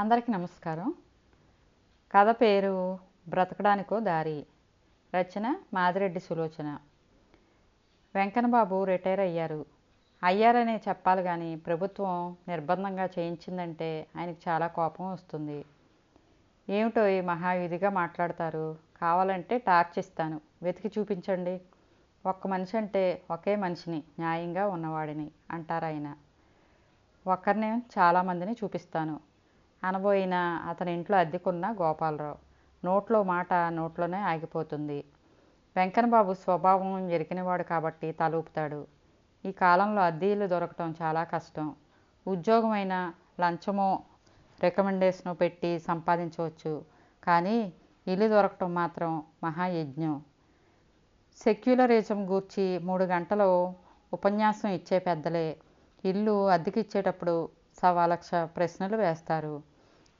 అందరికీ నమస్కారం. కథ పేరు బ్రతకడానికో దారి. రచన మాదిరెడ్డి సులోచన. వెంకన్నబాబు రిటైర్ అయ్యారు. అయ్యారనే చెప్పాలి కానీ ప్రభుత్వం నిర్బంధంగా చేయించిందంటే ఆయనకు చాలా కోపం వస్తుంది. ఏమిటో ఈ మహావిధిగా మాట్లాడతారు. కావాలంటే టార్చ్ ఇస్తాను. వెతికి చూపించండి. ఒక్క మనిషి అంటే ఒకే మనిషిని న్యాయంగా ఉన్నవాడిని అంటారు ఆయన ఒక్కరినే చాలామందిని చూపిస్తాను. అనబోయిన అతని ఇంట్లో అద్దెకున్న గోపాలరావు. నోట్లో మాట నోట్లోనే ఆగిపోతుంది. వెంకన్నబాబు స్వభావం ఎరికినవాడు కాబట్టి తలూపుతాడు. ఈ కాలంలో అద్దీలు దొరకటం చాలా కష్టం. ఉద్యోగమైన లంచమో రికమెండేషను పెట్టి సంపాదించవచ్చు. కానీ ఇల్లు దొరకటం మాత్రం మహాయజ్ఞం. సెక్యులరిజం గూర్చి మూడు గంటలు ఉపన్యాసం ఇచ్చే పెద్దలే. ఇల్లు అద్దెకిచ్చేటప్పుడు సవా లక్ష ప్రశ్నలు వేస్తారు.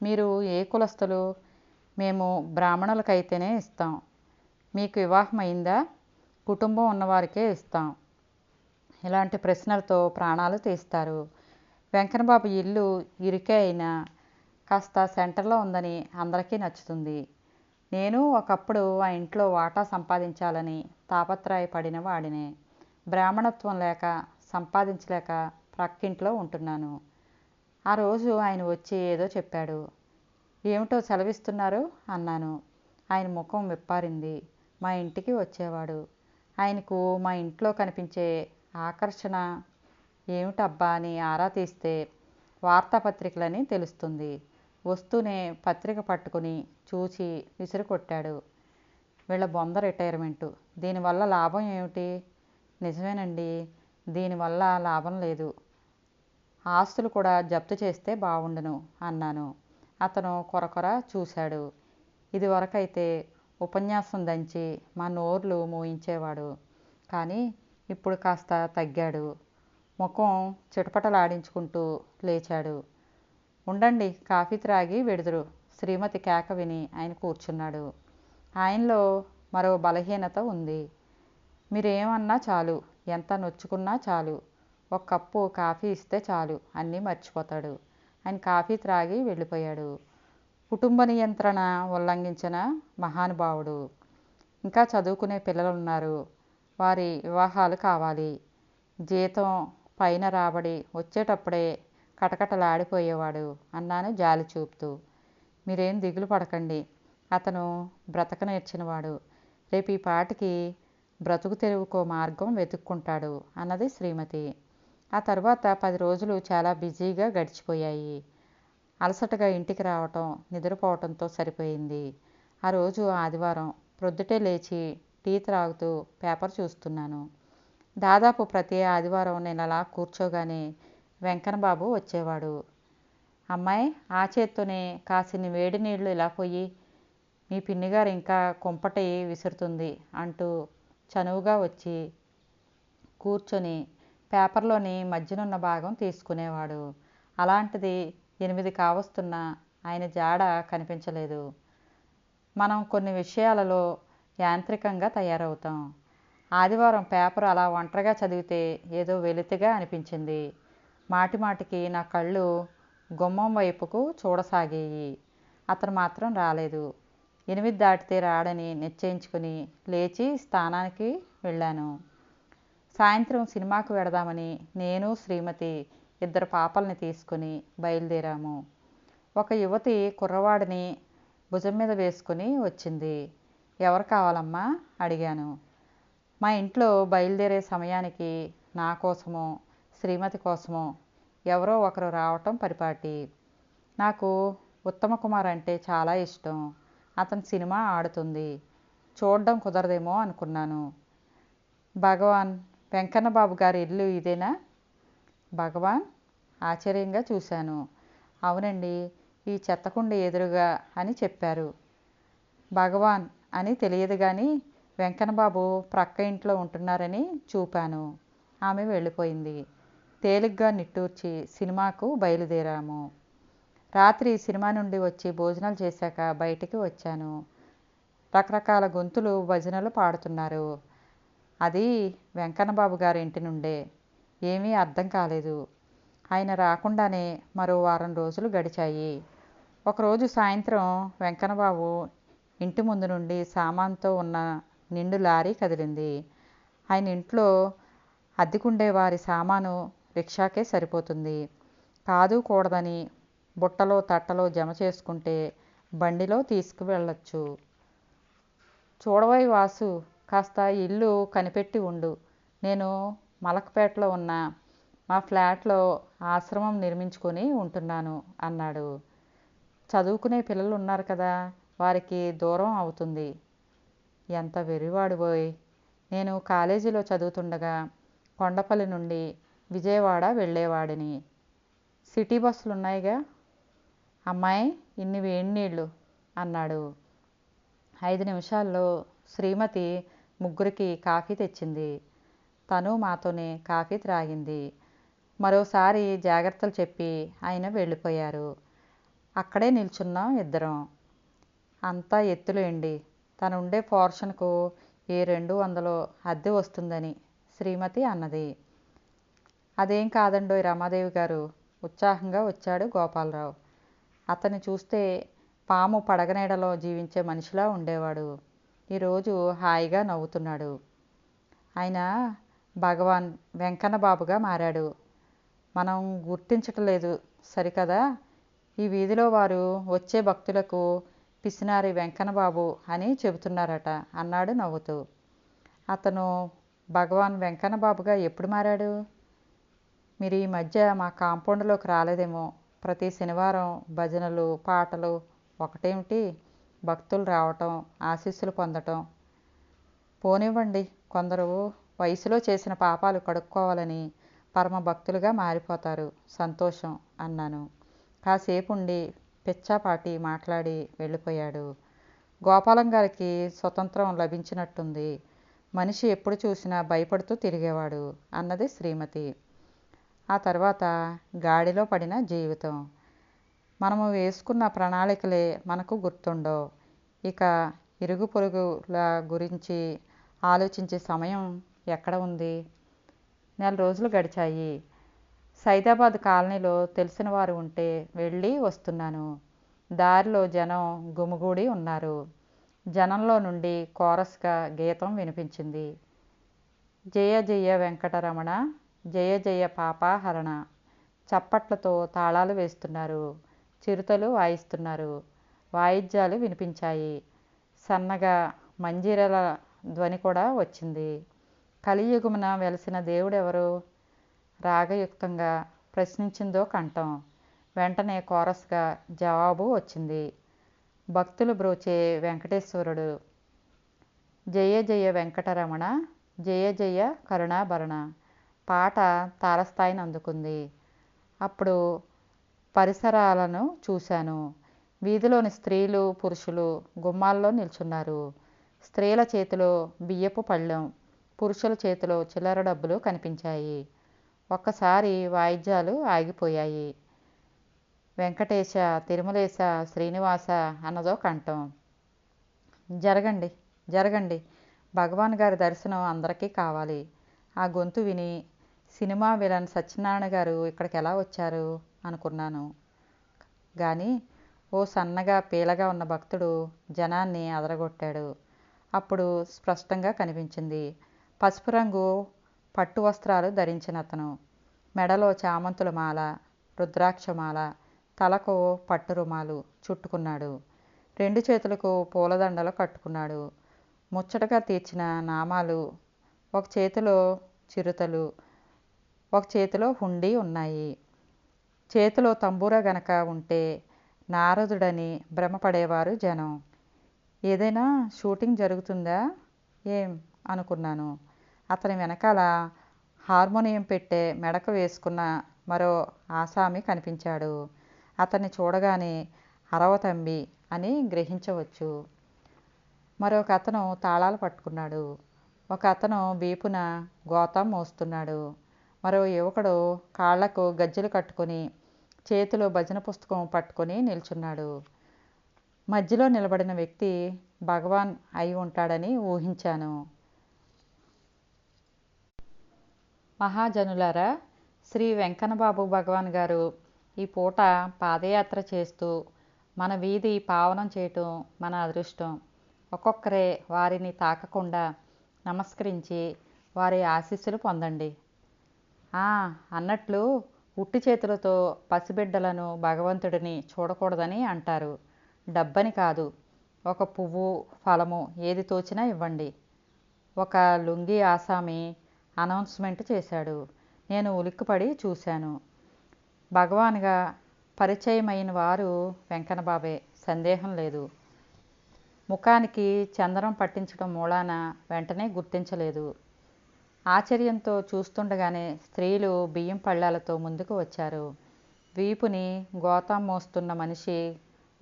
మీరు ఏ కులస్తులు? మేము బ్రాహ్మణులకైతేనే ఇస్తాం. మీకు వివాహం అయిందా? కుటుంబం ఉన్నవారికే ఇస్తాం. ఇలాంటి ప్రశ్నలతో ప్రాణాలు తీస్తారు. వెంకటబాబు ఇల్లు ఇరుకే అయినా కాస్త సెంటర్లో ఉందని అందరికీ నచ్చుతుంది. నేను ఒకప్పుడు ఆ ఇంట్లో వాటా సంపాదించాలని తాపత్రయపడిన వాడినే. బ్రాహ్మణత్వం లేక సంపాదించలేక ప్రక్కింట్లో ఉంటున్నాను. ఆ రోజు ఆయన వచ్చి ఏదో చెప్పాడు. ఏమిటో సెలవిస్తున్నారు? అన్నాను. ఆయన ముఖం విప్పారింది. మా ఇంటికి వచ్చేవాడు. ఆయనకు మా ఇంట్లో కనిపించే ఆకర్షణ ఏమిటబ్బా అని ఆరా తీస్తే వార్తాపత్రికలని తెలుస్తుంది. వస్తూనే పత్రిక పట్టుకుని చూసి విసిరి కొట్టాడు వీళ్ళ బొంద రిటైర్మెంటు. దీనివల్ల లాభం ఏమిటి? నిజమేనండి. దీనివల్ల లాభం లేదు. ఆస్తులు కూడా జప్తు చేస్తే బాగుండును అన్నాను. అతను కొరకొర చూశాడు. ఇదివరకైతే ఉపన్యాసం దంచి మా నోర్లు మూయించేవాడు. కానీ ఇప్పుడు కాస్త తగ్గాడు. ముఖం చిటపటలాడించుకుంటూ లేచాడు. ఉండండి కాఫీ త్రాగి వెడుదురు. శ్రీమతి కేక విని ఆయన కూర్చున్నాడు. ఆయనలో మరో బలహీనత ఉంది. మీరేమన్నా చాలు. ఎంత నొచ్చుకున్నా చాలు. ఒక కప్పు కాఫీ ఇస్తే చాలు అన్నీ మర్చిపోతాడు. ఆయన కాఫీ త్రాగి వెళ్ళిపోయాడు. కుటుంబ నియంత్రణ ఉల్లంఘించిన మహానుభావుడు. ఇంకా చదువుకునే పిల్లలు ఉన్నారు వారి వివాహాలు కావాలి. జీతం పైన రాబడి వచ్చేటప్పుడే కటకటలాడిపోయేవాడు అన్నాను జాలి చూపుతూ. మీరేం దిగులు పడకండి. అతను బ్రతక నేర్చినవాడు. రేపు ఈ పాటికి బ్రతుకు తెరువుకో మార్గం వెతుక్కుంటాడు అన్నది శ్రీమతి. ఆ తర్వాత పది రోజులు చాలా బిజీగా గడిచిపోయాయి. అలసటగా ఇంటికి రావటం నిద్రపోవటంతో సరిపోయింది. ఆ రోజు ఆదివారం ప్రొద్దుటే లేచి టీ త్రాగుతూ పేపర్ చూస్తున్నాను. దాదాపు ప్రతి ఆదివారం నేను అలా కూర్చోగానే వెంకన్నబాబు వచ్చేవాడు. అమ్మాయి ఆ చేత్తోనే కాసిని వేడి నీళ్ళు ఇలా పోయి మీ పిన్నిగారు ఇంకా కుంపటి విసురుతుంది అంటూ చనువుగా వచ్చి కూర్చొని పేపర్లోని మధ్యనున్న భాగం తీసుకునేవాడు. అలాంటిది ఎనిమిది కావస్తున్న ఆయన జాడ కనిపించలేదు. మనం కొన్ని విషయాలలో యాంత్రికంగా తయారవుతాం. ఆదివారం పేపర్ అలా ఒంటరిగా చదివితే ఏదో వెలితిగా అనిపించింది. మాటిమాటికి నా కళ్ళు గుమ్మం వైపుకు చూడసాగాయి. అతను మాత్రం రాలేదు. ఎనిమిది దాటితే రాడని నిశ్చయించుకుని లేచి స్థానానికి వెళ్ళాను. సాయంత్రం సినిమాకు వెడదామని నేను శ్రీమతి ఇద్దరు పాపల్ని తీసుకుని బయలుదేరాము. ఒక యువతి కుర్రవాడిని భుజం మీద వేసుకుని వచ్చింది. ఎవరు కావాలమ్మా? అడిగాను. మా ఇంట్లో బయలుదేరే సమయానికి నా కోసమో శ్రీమతి కోసమో ఎవరో ఒకరు రావటం పరిపాటి. నాకు ఉత్తమ కుమార్ అంటే చాలా ఇష్టం. అతని సినిమా ఆడుతుంది. చూడడం కుదరదేమో అనుకున్నాను. భగవాన్ వెంకన్నబాబు గారి ఇల్లు ఇదేనా? భగవాన్ ఆశ్చర్యంగా చూశాను. అవునండి ఈ చెత్తకుండ ఎదురుగా అని చెప్పారు. భగవాన్ అని తెలియదు కానీ వెంకన్నబాబు ప్రక్క ఇంట్లో ఉంటున్నారని చూపాను. ఆమె వెళ్ళిపోయింది. తేలిగ్గా నిట్టూర్చి సినిమాకు బయలుదేరాము. రాత్రి సినిమా నుండి వచ్చి భోజనాలు చేశాక బయటికి వచ్చాను. రకరకాల గొంతులు భజనలు పాడుతున్నారు. అది వెంకన్నబాబు గారి ఇంటి నుండే. ఏమీ అర్థం కాలేదు. ఆయన రాకుండానే మరో వారం రోజులు గడిచాయి. ఒకరోజు సాయంత్రం వెంకన్నబాబు ఇంటి ముందు నుండి సామాన్తో ఉన్న నిండు లారీ కదిలింది. ఆయన ఇంట్లో అద్దెకుండే వారి సామాను రిక్షాకే సరిపోతుంది. కాదు కూడదని బుట్టలో తట్టలో జమ చేసుకుంటే బండిలో తీసుకువెళ్ళొచ్చు. చూడవై వాసు కాస్త ఇల్లు కనిపెట్టి ఉండు. నేను మలక్పేటలో ఉన్న మా ఫ్లాట్లో ఆశ్రమం నిర్మించుకొని ఉంటున్నాను అన్నాడు. చదువుకునే పిల్లలు ఉన్నారు కదా వారికి దూరం అవుతుంది. ఎంత వెర్రివాడివోయ్ నేను కాలేజీలో చదువుతుండగా కొండపల్లి నుండి విజయవాడ వెళ్ళేవాడిని. సిటీ బస్సులు ఉన్నాయిగా? అమ్మాయి ఇన్ని వేడి నీళ్ళు అన్నాడు. ఐదు నిమిషాల్లో శ్రీమతి ముగ్గురికి కాఫీ తెచ్చింది. తను మాతోనే కాఫీ త్రాగింది. మరోసారి జాగ్రత్తలు చెప్పి ఆయన వెళ్ళిపోయారు. అక్కడే నిల్చున్నాం ఇద్దరం. అంతా ఎత్తులేండి తను ఉండే పోర్షన్కు ఏ రెండు వందలో అద్దె వస్తుందని శ్రీమతి అన్నది. అదేం కాదండోయ్ రమాదేవి గారు. ఉత్సాహంగా వచ్చాడు గోపాలరావు. అతన్ని చూస్తే పాము పడగనీడలో జీవించే మనిషిలా ఉండేవాడు. ఈరోజు హాయిగా నవ్వుతున్నాడు. ఆయన భగవాన్ వెంకన్న బాబుగా మారాడు. మనం గుర్తించటలేదు సరికదా? ఈ వీధిలో వారు వచ్చే భక్తులకు పిసినారి వెంకన్న బాబు అని చెబుతున్నారట అన్నాడు నవ్వుతూ. అతను భగవాన్ వెంకన్న బాబుగా ఎప్పుడు మారాడు? మీరు ఈ మధ్య మా కాంపౌండ్లోకి రాలేదేమో. ప్రతి శనివారం భజనలు పాటలు ఒకటేమిటి? భక్తులు రావటం ఆశీస్సులు పొందటం. పోనివ్వండి కొందరు వయసులో చేసిన పాపాలు కడుక్కోవాలని పరమ భక్తులుగా మారిపోతారు. సంతోషం అన్నాను. కాసేపు ఉండి పిచ్చాపాటి మాట్లాడి వెళ్ళిపోయాడు. గోపాలం గారికి స్వతంత్రం లభించినట్టుంది. మనిషి ఎప్పుడు చూసినా భయపడుతూ తిరిగేవాడు అన్నది శ్రీమతి. ఆ తర్వాత గాడిలో పడిన జీవితం. మనము వేసుకున్న ప్రణాళికలే మనకు గుర్తుండవు. ఇక ఇరుగు పొరుగుల గురించి ఆలోచించే సమయం ఎక్కడ ఉంది? నెల రోజులు గడిచాయి. సైదాబాద్ కాలనీలో తెలిసిన వారు ఉంటే వెళ్ళి వస్తున్నాను. దారిలో జనం గుమిగూడి ఉన్నారు. జనంలో నుండి కోరస్గా గీతం వినిపించింది. జయ జయ వెంకటరమణ జయ జయ పాపాహరణ చప్పట్లతో తాళాలు వేస్తున్నారు. చిరుతలు వాయిస్తున్నారు. వాయిద్యాలు వినిపించాయి. సన్నగా మంజీరల ధ్వని కూడా వచ్చింది. కలియుగమున వెలసిన దేవుడెవరు? రాగయుక్తంగా ప్రశ్నించిందో కంఠం. వెంటనే కోరస్గా జవాబు వచ్చింది. భక్తులు బ్రోచే వెంకటేశ్వరుడు. జయ జయ వెంకటరమణ జయ జయ కరుణాభరణ. పాట తారస్థాయిని అందుకుంది. అప్పుడు పరిసరాలను చూశాను. వీధిలోని స్త్రీలు పురుషులు గుమ్మాల్లో నిల్చున్నారు. స్త్రీల చేతిలో బియ్యపు పళ్ళెం పురుషుల చేతిలో చిల్లర డబ్బులు కనిపించాయి. ఒక్కసారి వాయిద్యాలు ఆగిపోయాయి. వెంకటేశ తిరుమలేశ శ్రీనివాస అన్నదో కంఠం. జరగండి జరగండి. భగవాన్ గారి దర్శనం అందరికీ కావాలి. ఆ గొంతు విని సినిమా విలన్ సత్యనారాయణ గారు ఇక్కడికి ఎలా వచ్చారు? అనుకున్నాను. కానీ ఓ సన్నగా పీలగా ఉన్న భక్తుడు జనాన్ని అదరగొట్టాడు. అప్పుడు స్పష్టంగా కనిపించింది పసుపు రంగు పట్టు వస్త్రాలు ధరించిన అతను. మెడలో చామంతుల మాల రుద్రాక్షమాల తలకు పట్టు రుమాలు చుట్టుకున్నాడు. రెండు చేతులకు పూలదండలు కట్టుకున్నాడు. ముచ్చటగా తీర్చిన నామాలు ఒక చేతిలో చిరుతలు ఒక చేతిలో హుండీ ఉన్నాయి. చేతిలో తంబూరా గనక ఉంటే నారదుడని భ్రమపడేవారు జనం. ఏదైనా షూటింగ్ జరుగుతుందా? ఏం? అనుకున్నాను. అతని వెనకాల హార్మోనియం పెట్టే మెడక వేసుకున్న మరో ఆసామి కనిపించాడు. అతన్ని చూడగానే అరవతంబి అని గ్రహించవచ్చు. మరొక అతను తాళాలు పట్టుకున్నాడు. ఒక అతను వీపున గోతం మోస్తున్నాడు. మరో యువకుడు కాళ్ళకు గజ్జెలు కట్టుకొని చేతిలో భజన పుస్తకం పట్టుకొని నిల్చున్నాడు. మధ్యలో నిలబడిన వ్యక్తి భగవాన్ అయి ఉంటాడని ఊహించాను. మహాజనులారా శ్రీ వెంకన్నబాబు భగవాన్ గారు ఈ పూట పాదయాత్ర చేస్తూ మన వీధి పావనం చేయటం మన అదృష్టం. ఒక్కొక్కరే వారిని తాకకుండా నమస్కరించి వారి ఆశీస్సులు పొందండి. అన్నట్లు ఉట్టి చేతులతో పసిబిడ్డలను భగవంతుడిని చూడకూడదని అంటారు. డబ్బని కాదు ఒక పువ్వు ఫలము ఏది తోచినా ఇవ్వండి. ఒక లుంగి ఆసామి అనౌన్స్మెంట్ చేశాడు. నేను ఉలిక్కిపడి చూశాను. భగవాన్గా పరిచయమైన వారు వెంకన్నబాబే సందేహం లేదు. ముఖానికి చందనం పట్టించడం మూలాన వెంటనే గుర్తించలేదు. ఆశ్చర్యంతో చూస్తుండగానే స్త్రీలు బియ్యం పళ్ళాలతో ముందుకు వచ్చారు. వీపుని గోతం మోస్తున్న మనిషి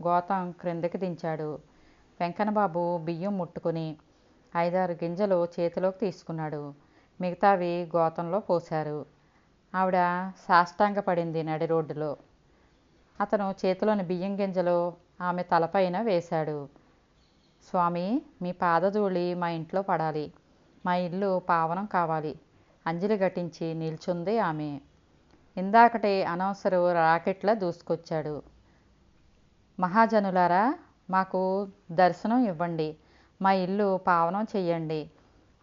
గోతం క్రిందకి దించాడు. వెంకన్నబాబు బియ్యం ముట్టుకుని ఐదారు గింజలు చేతిలోకి తీసుకున్నాడు. మిగతావి గోతంలో పోశారు. ఆవిడ సాష్టాంగపడింది నడి రోడ్డులో. అతను చేతిలోని బియ్యం గింజలు ఆమె తలపైన వేశాడు. స్వామి మీ పాదధూళి మా ఇంట్లో పడాలి. మా ఇల్లు పావనం కావాలి. అంజలి ఘటించి నిల్చుంది ఆమె. ఇందాకటి అనవసరం రాకెట్లా దూసుకొచ్చాడు. మహాజనులారా మాకు దర్శనం ఇవ్వండి. మా ఇల్లు పావనం చెయ్యండి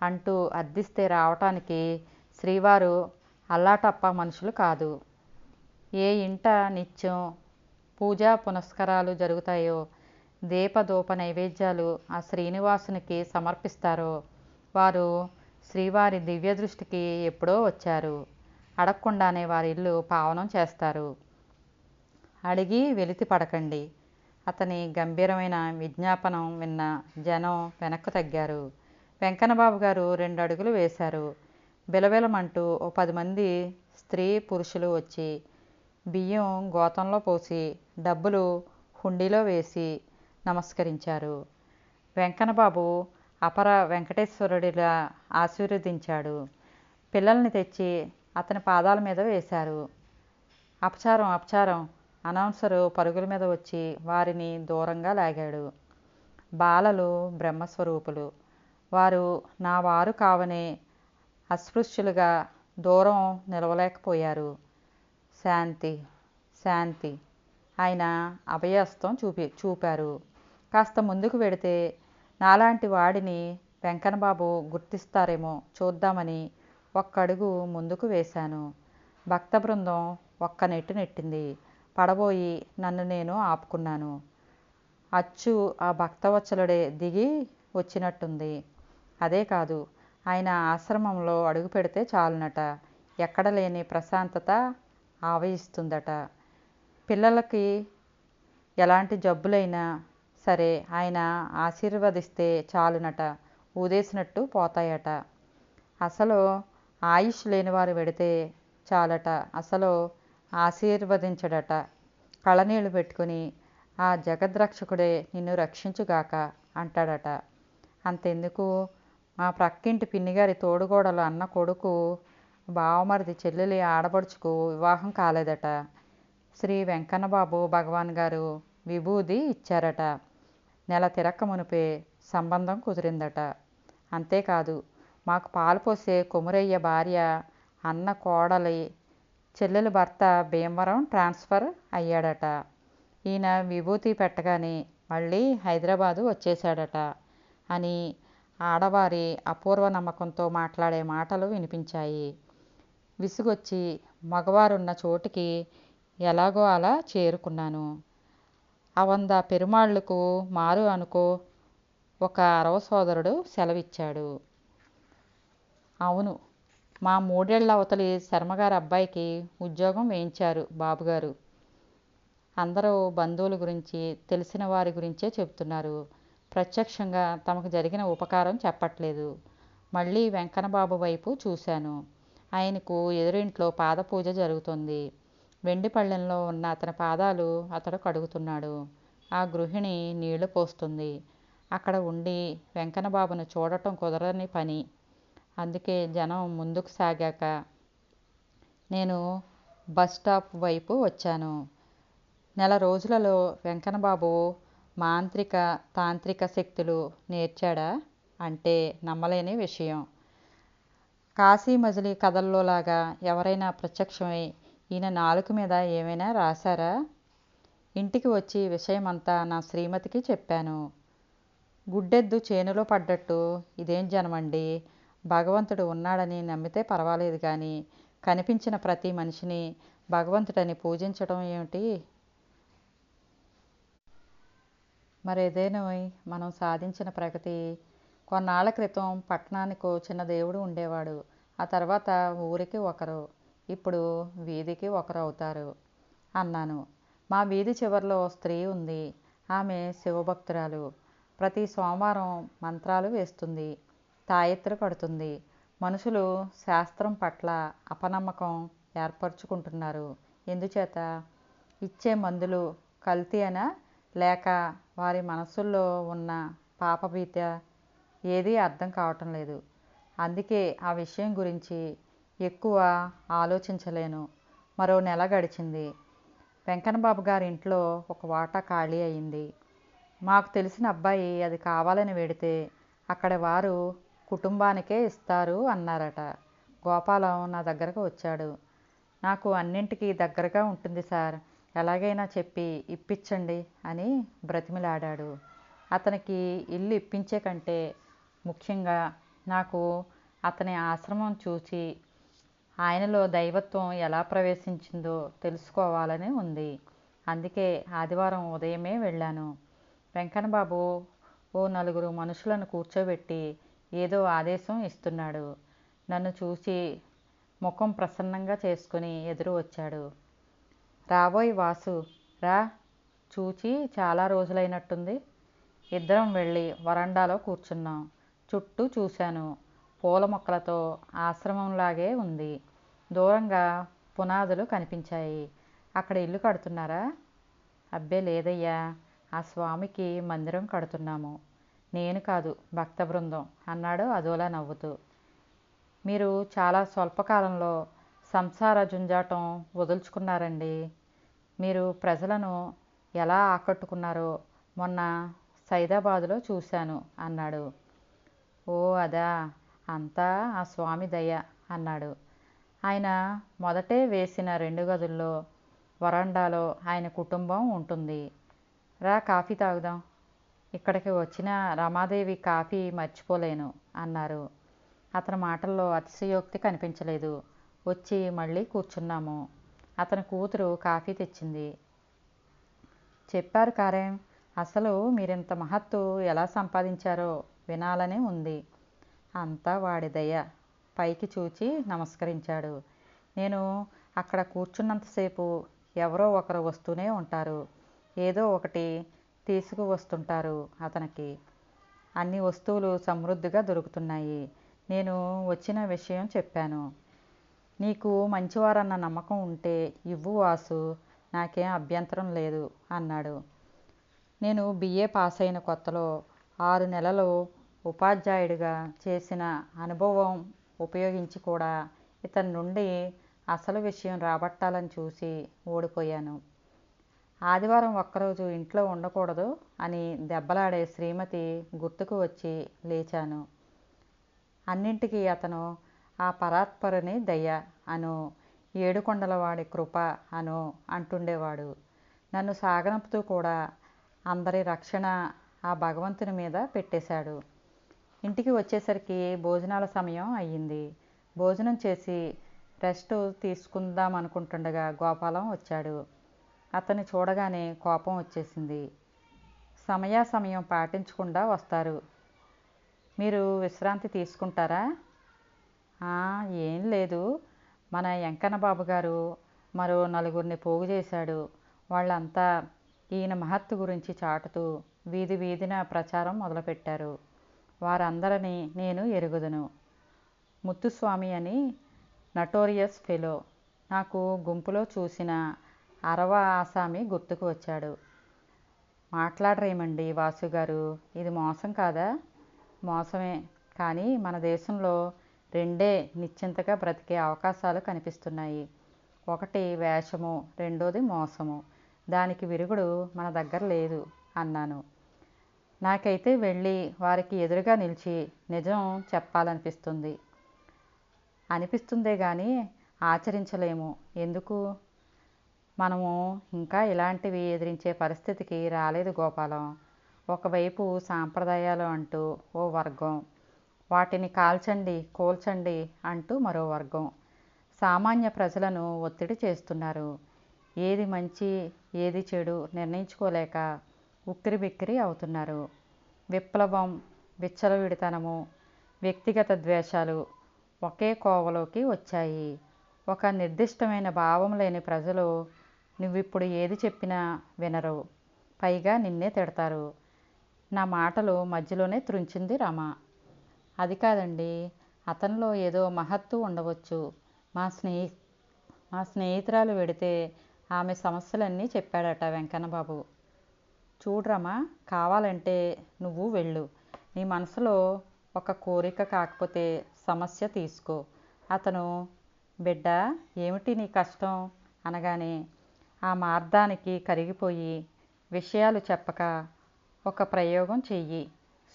అంటూ అర్థిస్తే రావటానికి శ్రీవారు అల్లాటప్ప మనుషులు కాదు. ఏ ఇంట నిత్యం పూజా పునస్కారాలు జరుగుతాయో దీపదూప నైవేద్యాలు ఆ శ్రీనివాసునికి సమర్పిస్తారో వారు శ్రీవారి దివ్య దృష్టికి ఎప్పుడో వచ్చారు. అడగకుండానే వారి ఇల్లు పావనం చేస్తారు. అడిగి వెలితి పడకండి. అతని గంభీరమైన విజ్ఞాపనం విన్న జనం వెనక్కు తగ్గారు. వెంకన్నబాబు గారు రెండు అడుగులు వేశారు. బిలబిలమంటూ ఓ పది మంది స్త్రీ పురుషులు వచ్చి బియ్యం గోతంలో పోసి డబ్బులు హుండీలో వేసి నమస్కరించారు. వెంకన్నబాబు అపర వెంకటేశ్వరుడిలా ఆశీర్వదించాడు. పిల్లల్ని తెచ్చి అతని పాదాల మీద వేశారు. అపచారం అపచారం. అనౌన్సరు పరుగుల మీద వచ్చి వారిని దూరంగా లాగాడు. బాలలు బ్రహ్మస్వరూపులు. వారు నా వారు కావని అస్పృశ్యులుగా దూరం నిలవలేకపోయారు. శాంతి శాంతి. ఆయన అభయస్తం చూపి చూపారు. కాస్త ముందుకు వెడితే నాలాంటి వాడిని వెంకన్నబాబు గుర్తిస్తారేమో చూద్దామని ఒక్కడుగు ముందుకు వేశాను. భక్త బృందం ఒక్క నెట్టు నెట్టింది. పడబోయి నన్ను నేను ఆపుకున్నాను. అచ్చు ఆ భక్తవత్సలుడే దిగి వచ్చినట్టుంది. అదే కాదు ఆయన ఆశ్రమంలో అడుగు పెడితే చాలునట. ఎక్కడ లేని ప్రశాంతత ఆవహిస్తుందట. పిల్లలకి ఎలాంటి జబ్బులైనా సరే ఆయన ఆశీర్వదిస్తే చాలునట ఊదేసినట్టు పోతాయట. అసలు ఆయుష్ లేనివారు వెడితే చాలట అసలు ఆశీర్వదించడట. కళనీళ్ళు పెట్టుకుని ఆ జగద్రక్షకుడే నిన్ను రక్షించుగాక అంటాడట. అంతెందుకు? మా ప్రక్కింటి పిన్నిగారి తోడుగోడలు అన్న కొడుకు బావమరిది చెల్లెలి ఆడపడుచుకు వివాహం కాలేదట. శ్రీ వెంకన్నబాబు భగవాన్ గారు విభూది ఇచ్చారట. నెల తిరక్క మునుపే సంబంధం కుదిరిందట. అంతేకాదు మాకు పాలు పోసే కొమురయ్య భార్య అన్న కోడలి చెల్లెలు భర్త భీమవరం ట్రాన్స్ఫర్ అయ్యాడట. ఈయన విభూతి పెట్టగానే మళ్ళీ హైదరాబాదు వచ్చేశాడట అని ఆడవారి అపూర్వ నమ్మకంతో మాట్లాడే మాటలు వినిపించాయి. విసుగొచ్చి మగవారున్న చోటికి ఎలాగో అలా చేరుకున్నాను. అవంద పెరుమాళ్ళకు మారు అనుకో ఒక అరవ సోదరుడు సెలవిచ్చాడు. అవును మా మూడేళ్ళ అవతలి శర్మగారి అబ్బాయికి ఉద్యోగం వేయించారు బాబుగారు. అందరూ బంధువుల గురించి తెలిసిన వారి గురించే చెబుతున్నారు. ప్రత్యక్షంగా తమకు జరిగిన ఉపకారం చెప్పట్లేదు. మళ్ళీ వెంకన్నబాబు వైపు చూశాను. ఆయనకు ఎదురింట్లో పాదపూజ జరుగుతుంది. వెండి పళ్ళెంలో ఉన్న అతని పాదాలు అతడు కడుగుతున్నాడు. ఆ గృహిణి నీళ్ళు పోస్తుంది. అక్కడ ఉండి వెంకన్నబాబును చూడటం కుదరని పని. అందుకే జనం ముందుకు సాగాక నేను బస్ స్టాప్ వైపు వచ్చాను. నెల రోజులలో వెంకన్నబాబు మాంత్రిక తాంత్రిక శక్తులు నేర్చాడా అంటే నమ్మలేని విషయం. కాశీ మజిలీ కథల్లోలాగా ఎవరైనా ప్రత్యక్షమై ఈయన నాలుక మీద ఏమైనా రాశారా? ఇంటికి వచ్చి విషయమంతా నా శ్రీమతికి చెప్పాను. గుడ్డెద్దు చేనులో పడ్డట్టు. ఇదేం జనమండి? భగవంతుడు ఉన్నాడని నమ్మితే పర్వాలేదు కానీ కనిపించిన ప్రతి మనిషిని భగవంతుడని పూజించడం ఏమిటి? మరేదేనో మనం సాధించిన ప్రగతి. కొన్నాళ్ళ క్రితం పట్టణానికో చిన్న దేవుడు ఉండేవాడు. ఆ తర్వాత ఊరికి ఒకరు. ఇప్పుడు వీధికి ఒకరు అవుతారు అన్నాను. మా వీధి చివరిలో స్త్రీ ఉంది. ఆమె శివభక్తురాలు. ప్రతి సోమవారం మంత్రాలు వేస్తుంది. తాయెత్తులు పడుతుంది మనుషులు శాస్త్రం పట్ల అపనమ్మకం ఏర్పరచుకుంటున్నారు. ఎందుచేత? ఇచ్చే మందులు కల్తీ అనా లేక వారి మనసుల్లో ఉన్న పాపభీత ఏదీ అర్థం కావటం లేదు. అందుకే ఆ విషయం గురించి ఎక్కువ ఆలోచించలేను. మరో నెల గడిచింది. వెంకన్నబాబు గారి ఇంట్లో ఒక వాటా ఖాళీ అయింది. మాకు తెలిసిన అబ్బాయి అది కావాలని వెడితే అక్కడ వారు కుటుంబానికే ఇస్తారు అన్నారట. గోపాలం నా దగ్గరకు వచ్చాడు. నాకు అన్నింటికీ దగ్గరగా ఉంటుంది సార్. ఎలాగైనా చెప్పి ఇప్పించండి అని బ్రతిమిలాడాడు. అతనికి ఇల్లు ఇప్పించే కంటే ముఖ్యంగా నాకు అతని ఆశ్రమం చూసి ఆయనలో దైవత్వం ఎలా ప్రవేశించిందో తెలుసుకోవాలని ఉంది. అందుకే ఆదివారం ఉదయమే వెళ్ళాను. వెంకన్నబాబు ఓ నలుగురు మనుషులను కూర్చోబెట్టి ఏదో ఆదేశం ఇస్తున్నాడు. నన్ను చూసి ముఖం ప్రసన్నంగా చేసుకుని ఎదురు వచ్చాడు. రాబోయ్ వాసు రా చూచి చాలా రోజులైనట్టుంది. ఇద్దరం వెళ్ళి వరండాలో కూర్చున్నాం. చుట్టూ చూశాను. పూల మొక్కలతో ఆశ్రమంలాగే ఉంది. దూరంగా పునాదులు కనిపించాయి. అక్కడ ఇల్లు కడుతున్నారా? అబ్బే లేదయ్యా ఆ స్వామికి మందిరం కడుతున్నాము. నేను కాదు భక్త బృందం అన్నాడు అదోలా నవ్వుతూ. మీరు చాలా స్వల్పకాలంలో సంసార జుంజాటం వదులుచుకున్నారండి. మీరు ప్రజలను ఎలా ఆకట్టుకున్నారో మొన్న సైదాబాదులో చూశాను అన్నాడు. ఓ అదా అంతా ఆ స్వామి దయ అన్నాడు. ఆయన మొదటే వేసిన రెండు గదుల్లో వరండాలో ఆయన కుటుంబం ఉంటుంది. రా కాఫీ తాగుదాం. ఇక్కడికి వచ్చిన రమాదేవి కాఫీ మర్చిపోలేను అన్నారు. అతని మాటల్లో అతిశయోక్తి కనిపించలేదు. వచ్చి మళ్ళీ కూర్చున్నాము. అతని కూతురు కాఫీ తెచ్చింది. చెప్పారు కారేం అసలు మీరింత మహత్తు ఎలా సంపాదించారో వినాలని ఉంది. అంతా వాడి దయ పైకి చూచి నమస్కరించాడు. నేను అక్కడ కూర్చున్నంతసేపు ఎవరో ఒకరు వస్తూనే ఉంటారు. ఏదో ఒకటి తీసుకువస్తుంటారు అతనికి. అన్ని వస్తువులు సమృద్ధిగా దొరుకుతున్నాయి. నేను వచ్చిన విషయం చెప్పాను. నీకు మంచివారన్న నమ్మకం ఉంటే ఇవ్వు వాసు నాకేం అభ్యంతరం లేదు అన్నాడు. నేను బిఏ పాస్ అయిన కొత్తలో ఆరు నెలలు ఉపాధ్యాయుడిగా చేసిన అనుభవం ఉపయోగించి కూడా ఇతని నుండి అసలు విషయం రాబట్టాలని చూసి ఓడిపోయాను. ఆదివారం ఒక్కరోజు ఇంట్లో ఉండకూడదు అని దెబ్బలాడే శ్రీమతి గుర్తుకు వచ్చి లేచాను. అన్నింటికీ అతను ఆ పరాత్పరుని దయ అను ఏడుకొండలవాడి కృప అను అంటుండేవాడు. నన్ను సాగనంపుతూ కూడా అందరి రక్షణ ఆ భగవంతుని మీద పెట్టేశాడు. ఇంటికి వచ్చేసరికి భోజనాల సమయం అయ్యింది. భోజనం చేసి రెస్ట్ తీసుకుందాం అనుకుంటుండగా గోపాలం వచ్చాడు. అతన్ని చూడగానే కోపం వచ్చేసింది. సమయాసమయం పాటించకుండా వస్తారు. మీరు విశ్రాంతి తీసుకుంటారా? ఏం లేదు. మన వెంకన్న బాబు గారు మరో నలుగురిని పోగు చేశాడు. వాళ్ళంతా ఈయన మహత్తు గురించి చాటుతూ వీధి వీధిన ప్రచారం మొదలుపెట్టారు. వారందరినీ నేను ఎరుగుదును. ముత్తుస్వామి అని నటోరియస్ ఫెలో నాకు గుంపులో చూసిన అరవ ఆసామి గుర్తుకు వచ్చాడు. మాట్లాడరేమండి వాసు గారు? ఇది మోసం కాదా? మోసమే. కానీ మన దేశంలో రెండే నిశ్చింతగా బ్రతికే అవకాశాలు కనిపిస్తున్నాయి. ఒకటి వేషము రెండోది మోసము. దానికి విరుగుడు మన దగ్గర లేదు అన్నాను. నాకైతే వెళ్ళి వారికి ఎదురుగా నిలిచి నిజం చెప్పాలనిపిస్తుంది. అనిపిస్తుందే కానీ ఆచరించలేము. ఎందుకు? మనము ఇంకా ఇలాంటివి ఎదిరించే పరిస్థితికి రాలేదు గోపాలం. ఒకవైపు సాంప్రదాయాలు అంటూ ఓ వర్గం వాటిని కాల్చండి కూల్చండి అంటూ మరో వర్గం. సామాన్య ప్రజలను ఒత్తిడి చేస్తున్నారు. ఏది మంచి ఏది చెడు నిర్ణయించుకోలేక ఉక్కిరి బిక్కిరి అవుతున్నారు. విప్లవం విచ్చలవిడితనము వ్యక్తిగత ద్వేషాలు ఒకే కోవలోకి వచ్చాయి. ఒక నిర్దిష్టమైన భావం లేని ప్రజలు నువ్విప్పుడు ఏది చెప్పినా వినరు. పైగా నిన్నే తిడతారు. నా మాటలు మధ్యలోనే త్రుంచింది రమ. అది కాదండి అతనిలో ఏదో మహత్తు ఉండవచ్చు. మా స్నేహి మా స్నేహితురాలు వెడితే ఆమె సమస్యలన్నీ చెప్పాడట వెంకన్నబాబు. చూడరమ్మా కావాలంటే నువ్వు వెళ్ళు. నీ మనసులో ఒక కోరిక కాకపోతే సమస్య తీసుకో. అతను బిడ్డ ఏమిటి నీ కష్టం? అనగానే ఆ మార్దానికి కరిగిపోయి విషయాలు చెప్పక ఒక ప్రయోగం చెయ్యి.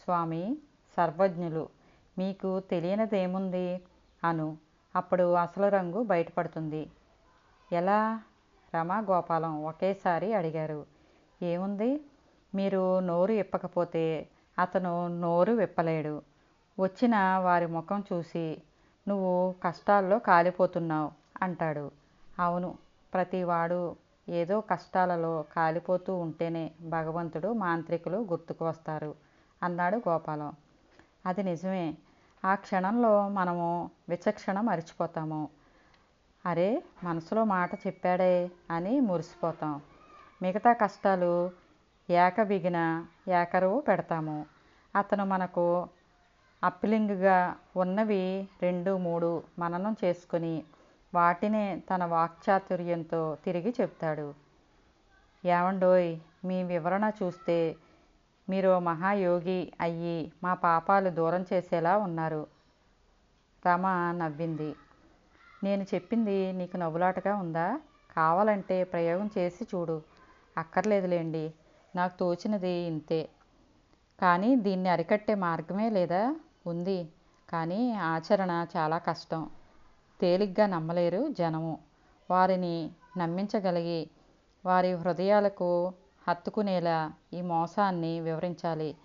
స్వామి సర్వజ్ఞులు మీకు తెలియనిదేముంది? అను. అప్పుడు అసలు రంగు బయటపడుతుంది. ఎలా? రమా గోపాలం ఒకేసారి అడిగారు. ఏముంది? మీరు నోరు ఇప్పకపోతే అతను నోరు విప్పలేడు. వచ్చిన వారి ముఖం చూసి నువ్వు కష్టాల్లో కాలిపోతున్నావు అంటాడు. అవును ప్రతివాడు ఏదో కష్టాలలో కాలిపోతూ ఉంటేనే భగవంతుడు మాంత్రికులు గుర్తుకు వస్తారు అన్నాడు గోపాలం. అది నిజమే. ఆ క్షణంలో మనము విచక్షణ మరిచిపోతాము. అరే మనసులో మాట చెప్పాడే అని మురిసిపోతాం. మిగతా కష్టాలు ఏకబిగిన ఏకరువు పెడతాము. అతను మనకు అప్లింగ్గా ఉన్నవి రెండు మూడు మననం చేసుకొని వాటినే తన వాక్చాతుర్యంతో తిరిగి చెప్తాడు. ఏమండోయ్ మీ వివరణ చూస్తే మీరు మహాయోగి అయ్యి మా పాపాలు దూరం చేసేలా ఉన్నారు. రమ నవ్వింది. నేను చెప్పింది నీకు నవ్వులాటగా ఉందా? కావాలంటే ప్రయోగం చేసి చూడు. అక్కర్లేదులేండి. నాకు తోచినది ఇంతే. కానీ దీన్ని అరికట్టే మార్గమే లేదా? ఉంది. కానీ ఆచరణ చాలా కష్టం. తేలిగ్గా నమ్మలేరు జనము. వారిని నమ్మించగలిగి వారి హృదయాలకు హత్తుకునేలా ఈ మోసాన్ని వివరించాలి.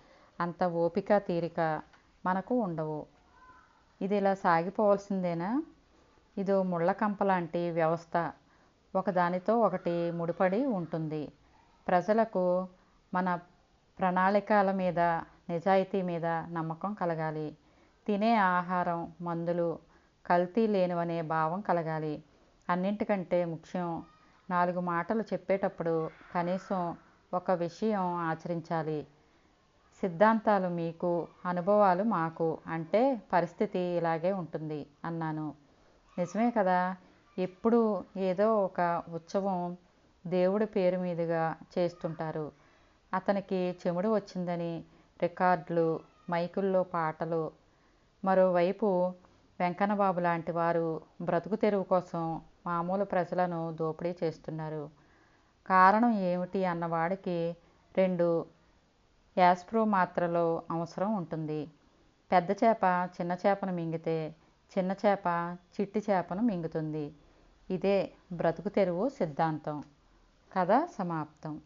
అంత ఓపిక తీరిక మనకు ఉండవు. ఇది ఇలా సాగిపోవాల్సిందేనా? ఇదో ముళ్ళకంప లాంటి వ్యవస్థ. ఒకదానితో ఒకటి ముడిపడి ఉంటుంది. ప్రజలకు మన ప్రణాళికల మీద నిజాయితీ మీద నమ్మకం కలగాలి. తినే ఆహారం మందులు కల్తీ లేనివనే భావం కలగాలి. అన్నింటికంటే ముఖ్యం నాలుగు మాటలు చెప్పేటప్పుడు కనీసం ఒక విషయం ఆచరించాలి. సిద్ధాంతాలు మీకు అనుభవాలు మాకు అంటే పరిస్థితి ఇలాగే ఉంటుంది అన్నాను. నిజమే కదా? ఎప్పుడు ఏదో ఒక ఉత్సవం దేవుడి పేరు మీదుగా చేస్తుంటారు. అతనికి చెముడు వచ్చిందని రికార్డులు మైకుల్లో పాటలు. మరోవైపు వెంకన్నబాబు లాంటి వారు బ్రతుకు తెరువు కోసం మామూలు ప్రజలను దోపిడీ చేస్తున్నారు. కారణం ఏమిటి అన్నవాడికి రెండు యాస్ప్రో మాత్రలో అవసరం ఉంటుంది. పెద్ద చేప చిన్న చేపను మింగితే చిన్న చేప చిట్టి చేపను మింగుతుంది. ఇదే బ్రతుకు తెరువు సిద్ధాంతం. కథ సమాప్తం.